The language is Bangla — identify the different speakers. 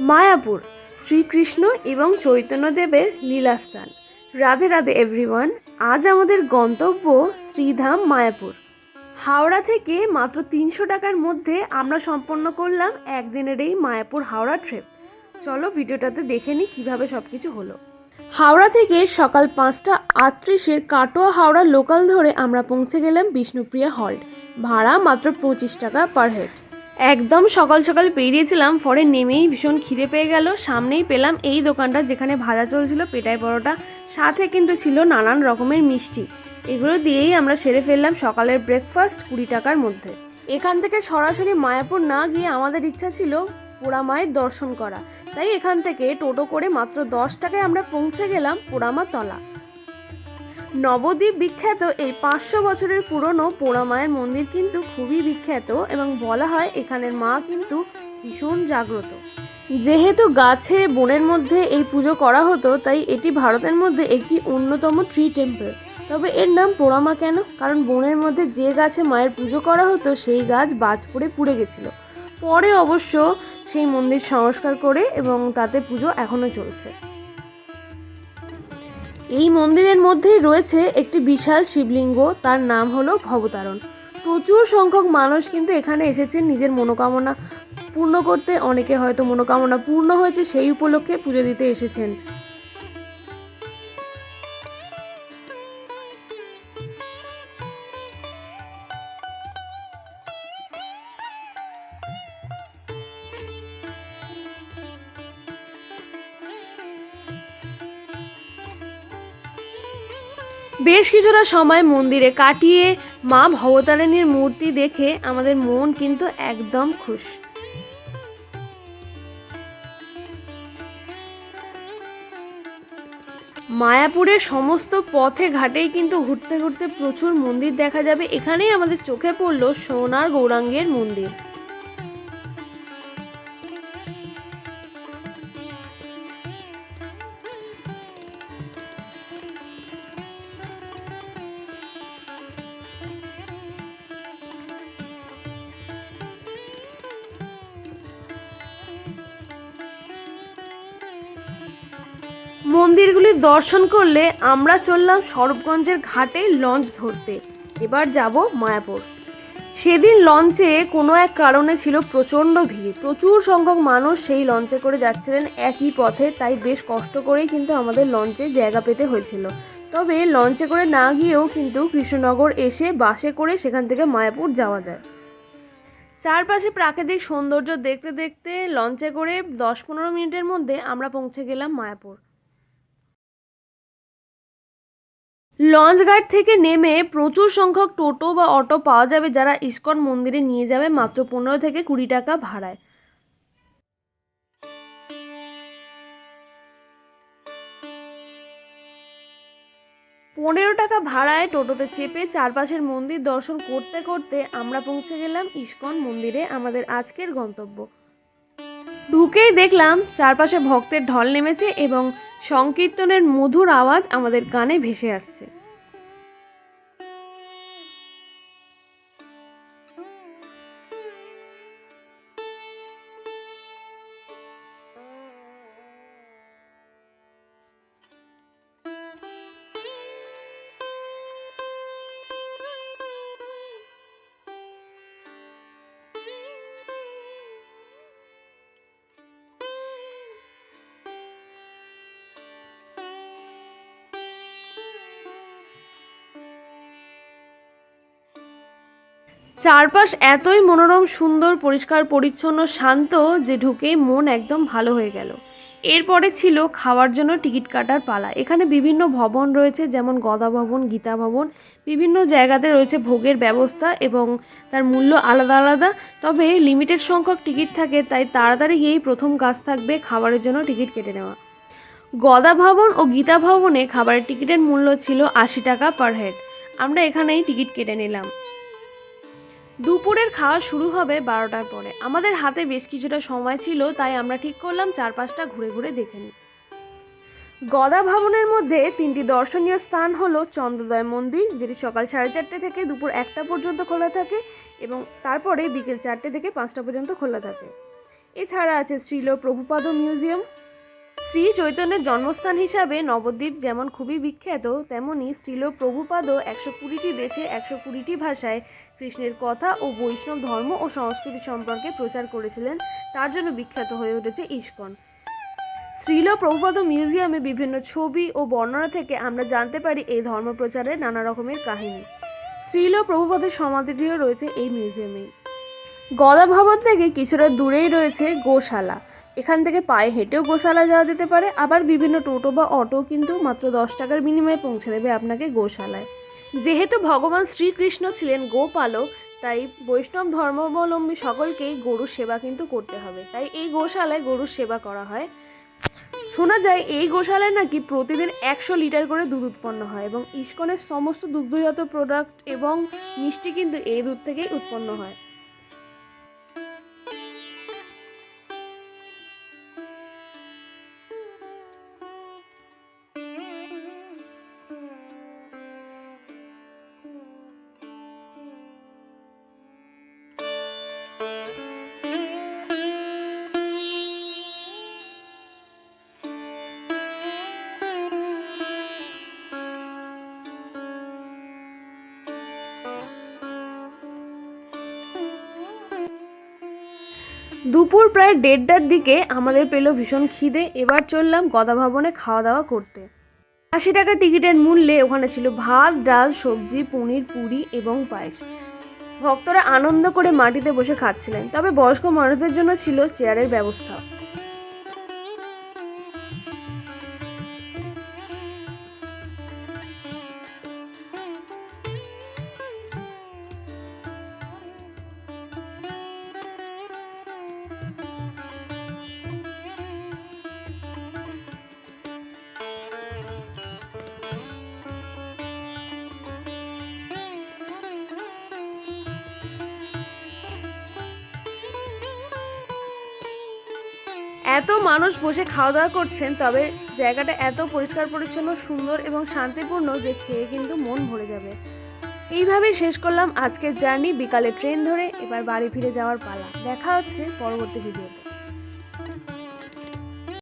Speaker 1: মায়াপুর, শ্রীকৃষ্ণ এবং চৈতন্যদেবের লীলাস্থান। রাধে রাধে এভরিওয়ান আজ আমাদের গন্তব্য শ্রীধাম মায়াপুর। হাওড়া থেকে মাত্র তিনশো টাকার মধ্যে আমরা সম্পন্ন করলাম একদিনের এই মায়াপুর হাওড়া ট্রিপ চলো ভিডিওটাতে দেখে নিই কীভাবে সব কিছু হলো। হাওড়া থেকে সকাল পাঁচটা আটত্রিশের কাটোয়া হাওড়া লোকাল ধরে আমরা পৌঁছে গেলাম বিষ্ণুপ্রিয়া হল্ট ভাড়া মাত্র পঁচিশ টাকা পার হেড একদম সকাল সকাল বেরিয়েছিলাম ফরে নেমেই ভীষণ খিদে পেয়ে গেল। সামনেই পেলাম এই দোকানটা যেখানে ভাজা চলছিল, পেটাই পরোটা, সাথে কিন্তু ছিল নানান রকমের মিষ্টি। এগুলো দিয়েই আমরা সেরে ফেললাম সকালের ব্রেকফাস্ট কুড়ি টাকার মধ্যে। এখান থেকে সরাসরি মায়াপুর না গিয়ে আমাদের ইচ্ছা ছিল পোড়া মায়ের দর্শন করা। তাই এখান থেকে টোটো করে মাত্র দশ টাকায় আমরা পৌঁছে গেলাম পোড়ামা তলা। নবদ্বীপ বিখ্যাত এই পাঁচশো বছরের পুরনো পোড়ামায়ের মন্দির কিন্তু খুবই বিখ্যাত এবং বলা হয় এখানের মা কিন্তু ভীষণ জাগ্রত। যেহেতু গাছে বনের মধ্যে এই পুজো করা হতো, তাই এটি ভারতের মধ্যে একটি অন্যতম ট্রি টেম্পল তবে এর নাম পোড়ামা কেন? কারণ বনের মধ্যে যে গাছে মায়ের পুজো করা হতো, সেই গাছ বাজ পড়ে পুড়ে গেছিল। পরে অবশ্য সেই মন্দির সংস্কার করে এবং তাতে পুজো এখনও চলছে। এই মন্দিরের মধ্যেই রয়েছে একটি বিশাল শিবলিঙ্গ, তার নাম হলো ভবতারণ। প্রচুর সংখ্যক মানুষ কিন্তু এখানে এসেছেন নিজের মনোকামনা পূর্ণ করতে। অনেকে হয়তো মনোকামনা পূর্ণ হয়েছে সেই উপলক্ষে পুজো দিতে এসেছেন। বেশ কিছুটা সময় মন্দিরে কাটিয়ে মা ভবতারিণীর মূর্তি দেখে আমাদের মন কিন্তু একদম খুশ। মায়াপুরের সমস্ত পথে ঘাটেই কিন্তু ঘুরতে ঘুরতে প্রচুর মন্দির দেখা যাবে। এখানেই আমাদের চোখে পড়ল সোনার গৌরাঙ্গের মন্দির। মন্দিরগুলি দর্শন করলে আমরা চললাম সরবগঞ্জের ঘাটে লঞ্চ ধরতে। এবার যাব মায়াপুর। সেদিন লঞ্চে কোনো এক কারণে ছিল প্রচণ্ড ভিড়। প্রচুর সংখ্যক মানুষ সেই লঞ্চে করে যাচ্ছিলেন একই পথে, তাই বেশ কষ্ট করেই কিন্তু আমাদের লঞ্চে জায়গা পেতে হয়েছিল। তবে লঞ্চে করে না গিয়েও কিন্তু কৃষ্ণনগর এসে বাসে করে সেখান থেকে মায়াপুর যাওয়া যায়। চারপাশে প্রাকৃতিক সৌন্দর্য দেখতে দেখতে লঞ্চে করে দশ পনেরো মিনিটের মধ্যে আমরা পৌঁছে গেলাম মায়াপুর। লঞ্চ ঘাট থেকে নেমে প্রচুর সংখ্যক টোটো বা অটো পাওয়া যাবে যারা ইস্কন মন্দিরে নিয়ে যাবে মাত্র পনেরো থেকে কুড়ি টাকা ভাড়ায়। পনেরো টাকা ভাড়ায় টোটোতে চেপে চারপাশের মন্দির দর্শন করতে করতে আমরা পৌঁছে গেলাম ইস্কন মন্দিরে। আমাদের আজকের গন্তব্য। ঢুকেই দেখলাম চারপাশে ভক্তের ঢল নেমেছে এবং সংকীর্তনের মধুর আওয়াজ আমাদের কানে ভেসে আসছে। চারপাশ এতই মনোরম, সুন্দর, পরিষ্কার, পরিচ্ছন্ন, শান্ত যে ঢুকে মন একদম ভালো হয়ে গেল। এরপরে ছিল খাওয়ার জন্য টিকিট কাটার পালা। এখানে বিভিন্ন ভবন রয়েছে, যেমন গদা ভবন, গীতা ভবন। বিভিন্ন জায়গাতে রয়েছে ভোগের ব্যবস্থা এবং তার মূল্য আলাদা আলাদা। তবে লিমিটেড সংখ্যক টিকিট থাকে, তাই তাড়াতাড়ি গিয়েই প্রথম কাজ থাকবে খাবারের জন্য টিকিট কেটে নেওয়া। গদা ভবন ও গীতা ভবনে খাবারের টিকিটের মূল্য ছিল আশি টাকা পার হেড। আমরা এখানেই টিকিট কেটে নিলাম। দুপুরের খাওয়া শুরু হবে বারোটার পরে। আমাদের হাতে বেশ কিছুটা সময় ছিল, তাই আমরা ঠিক করলাম চারপাশটা ঘুরে ঘুরে দেখে নিই। গদা ভবনের মধ্যে তিনটি দর্শনীয় স্থান হলো চন্দ্রোদয় মন্দির, যেটি সকাল সাড়ে চারটে থেকে দুপুর একটা পর্যন্ত খোলা থাকে, এবং তারপরে বিকেল চারটে থেকে পাঁচটা পর্যন্ত খোলা থাকে। এছাড়া আছে শ্রীল প্রভুপাদ মিউজিয়াম। শ্রী চৈতন্যের জন্মস্থান হিসাবে নবদ্বীপ যেমন খুবই বিখ্যাত, তেমনি শ্রীল প্রভুপাদও একশো কুড়িটি দেশে একশো কুড়িটি ভাষায় কৃষ্ণের কথা ও বৈষ্ণব ধর্ম ও সংস্কৃতি সম্পর্কে প্রচার করেছিলেন। তার জন্য বিখ্যাত হয়ে উঠেছে ইস্কন। শ্রীল প্রভুপাদ মিউজিয়ামে বিভিন্ন ছবি ও বর্ণনা থেকে আমরা জানতে পারি এই ধর্ম ধর্মপ্রচারের নানা রকমের কাহিনী। শ্রীল প্রভুপাদের সমাধিটিও রয়েছে এই মিউজিয়ামেই। গদা ভবন থেকে কিছুটা দূরেই রয়েছে গোশালা। এখান থেকে পায়ে হেঁটেও গোশালা যাওয়া যেতে পারে, আবার বিভিন্ন টোটো বা অটো কিন্তু মাত্র দশ টাকার বিনিময়ে পৌঁছে দেবে আপনাকে গোশালায়। যেহেতু ভগবান শ্রীকৃষ্ণ ছিলেন গোপালক তাই বৈষ্ণব ধর্মাবলম্বী সকলকেই গরুর সেবা কিন্তু করতে হবে। তাই এই গোশালায় গরুর সেবা করা হয়। শোনা যায়, এই গোশালায় নাকি প্রতিদিন একশো লিটার করে দুধ উৎপন্ন হয় এবং ইস্কনের সমস্ত দুগ্ধজাত প্রোডাক্ট এবং মিষ্টি কিন্তু এই দুধ থেকেই উৎপন্ন হয়। দুপুর প্রায় দেড়টার দিকে আমাদের পেল ভীষণ খিদে, এবার চললাম গদা ভবনে খাওয়া দাওয়া করতে। আশি টাকা টিকিটের মূল্যে ওখানে ছিল ভাত, ডাল, সবজি, পনির, পুরি এবং পায়েস। ভক্তরা আনন্দ করে মাটিতে বসে খাচ্ছিলেন, তবে বয়স্ক মানুষদের জন্য ছিল চেয়ারের ব্যবস্থা। এত মানুষ বসে খাওয়া দাওয়া করছেন, তবে জায়গাটা এত পরিষ্কার, পরিচ্ছন্ন, সুন্দর এবং শান্তিপূর্ণ যে খেয়ে কিন্তু মন ভরে যাবে। এইভাবে শেষ করলাম আজকের জার্নি, বিকালে ট্রেন ধরে এবার বাড়ি ফিরে যাওয়ার পালা। দেখা হচ্ছে পরবর্তী ভিডিওতে।